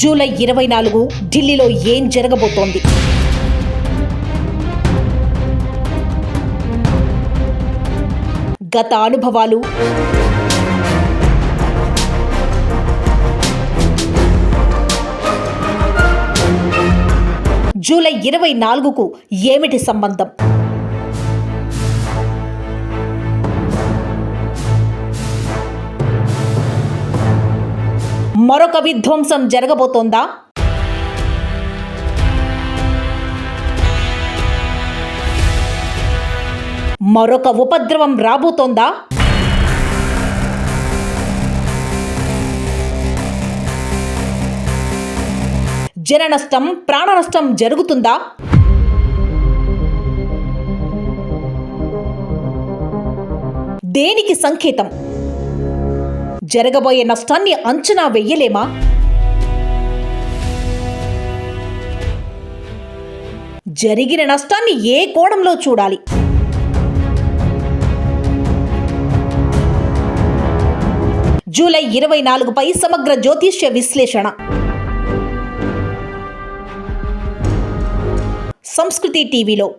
July ఇరవై నాలుగు ఢిల్లీలో ఏం జరగబోతోంది? గత అనుభవాలు? జూలై ఇరవై నాలుగుకు ఏమిటి సంబంధం? మరొక విధ్వంసం జరగబోతోందా? మరొక ఉపద్రవం రాబోతోందా? జన నష్టం ప్రాణ నష్టం జరుగుతుందా? దేనికి సంకేతం? జరగబోయే నష్టాన్ని అంచనా వెయ్యలేమా జరిగిన నష్టాన్ని ఏ కోణంలో చూడాలి? జూలై ఇరవై నాలుగుపై సమగ్ర జ్యోతిష్య విశ్లేషణ. సంస్కృతి టీవీలో